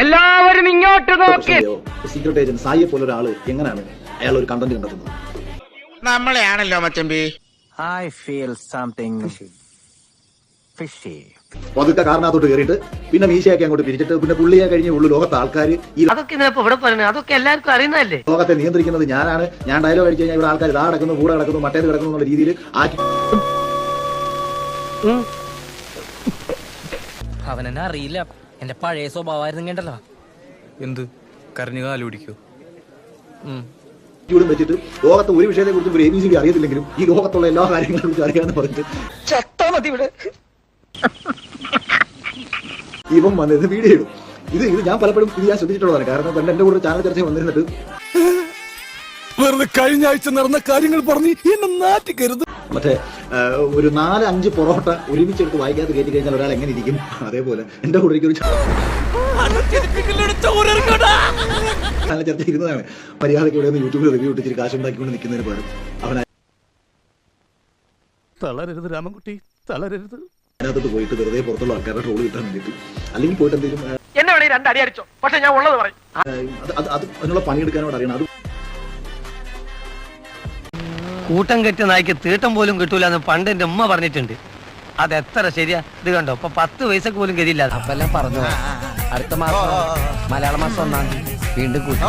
എല്ലാവരും ഇങ്ങോട്ട് നോക്കി. സീക്രട്ട് ഏജന്റ് സായിയെ പോലെ ഒരാൾ എങ്ങനെയാണ് അയാൾ ഒരു കണ്ടന്റ് കണ്ടെത്തുന്നത്? നമ്മളെയാണല്ലോ മച്ചമ്പി. ഐ ഫീൽ സംതിങ് ഫിഷി പതുക്കെ കാരണത്തോട്ട് കയറിയിട്ട് പിന്നെ മീശയൊക്കെ അങ്ങോട്ട് പിരിച്ചിട്ട് പിന്നെ പുള്ളിയെ കഴിഞ്ഞ ഉള്ളു ലോകത്തെ ആൾക്കാർ അതൊക്കെ ഇവിടെ പറയുന്നത് അതൊക്കെ എല്ലാവർക്കും അറിയുന്നതല്ലേ? ലോകത്തെ നിയന്ത്രിക്കുന്നത് ഞാനാണ്. ഞാൻ ഡയലോഗ് അടിച്ചു കഴിഞ്ഞാൽ ഇവിടെ ആൾക്കാർ ഇതാ കിടക്കുന്നു കൂടെ കിടക്കുന്നു മറ്റേത് കിടക്കുന്നു എന്നുള്ള രീതിയിൽ ആക്കി അവനെന്നെ അറിയില്ല. എന്റെ പഴയ സ്വഭാവമായിരുന്നു കേട്ടല്ലോ എന്ത്? കരഞ്ഞു കാലുപിടിക്കോ ചൂടും വെച്ചിട്ട് ലോകത്തെ ഒരു വിഷയത്തെ കുറിച്ച് ഒരു എ ബി സി അറിയത്തില്ലെങ്കിലും ഈ ലോകത്തുള്ള എല്ലാ കാര്യങ്ങളെ കുറിച്ച് അറിയാന്ന് പറഞ്ഞിട്ട്. ഇവൻ വന്നത് വീഡിയോ ഇടും. ഇത് ഇത് ഞാൻ പലപ്പോഴും ഇത് ഞാൻ ശ്രദ്ധിച്ചിട്ടുള്ളതാണ്. കാരണം പണ്ട് എന്റെ കൂടെ ചാനൽ ചർച്ച വന്നിരുന്നിട്ട് വെറുതെ കഴിഞ്ഞ ആഴ്ച നടന്ന കാര്യങ്ങൾ പറഞ്ഞ് എന്നെ നാറ്റിക്കരുത്. മറ്റേ ഒരു നാല് അഞ്ച് പൊറോട്ട ഒരുമിച്ചെടുത്ത് വായിക്കാതെ കയറ്റി കഴിഞ്ഞാൽ ഒരാൾ എങ്ങനെ ഇരിക്കും? അതേപോലെ. എന്റെ കൂടെ എനിക്ക് ഒരു ചാനൽ ചർച്ച ഇരുന്നതാണ്. മര്യാദയ്ക്ക് ഇവിടെ നിന്ന് യൂട്യൂബിൽ റിവ്യൂ ഇട്ടിച്ചിട്ട് കാശ് ഉണ്ടാക്കിക്കൊണ്ട് നിൽക്കുന്നതിന് പകരം അവൻ തളരരുത് രാമൻകുട്ടി തളരരുത്. അതിനകത്തോട്ട് പോയിട്ട് വെറുതെ പുറത്തുള്ള ആൾക്കാരുടെ ട്രോൾ കിട്ടാൻ വേണ്ടിയിട്ട്. അല്ലെങ്കിൽ പോയിട്ട് എന്തെങ്കിലും എന്നെ വേണേ രണ്ടടി അടിച്ചോ. പക്ഷെ ഞാൻ ഉള്ളത് പറയും. അത് അതിനുള്ള പണിയെടുക്കാനോട് അറിയണം. അത് കൂട്ടം കെട്ടിയ നായ്ക്ക് തീട്ടം പോലും കിട്ടൂല എന്ന് പണ്ട് എന്റെ ഉമ്മ പറഞ്ഞിട്ടുണ്ട്. അത് എത്ര ശരിയാ? ഇത് കണ്ടോ? ഇപ്പൊ പത്ത് പൈസക്ക് പോലും ഗതിയില്ല. അപ്പെല്ലാം പറഞ്ഞു? അടുത്ത മാസം മലയാള മാസം ഒന്നാം തീയതി. വീണ്ടും കൂട്ടി.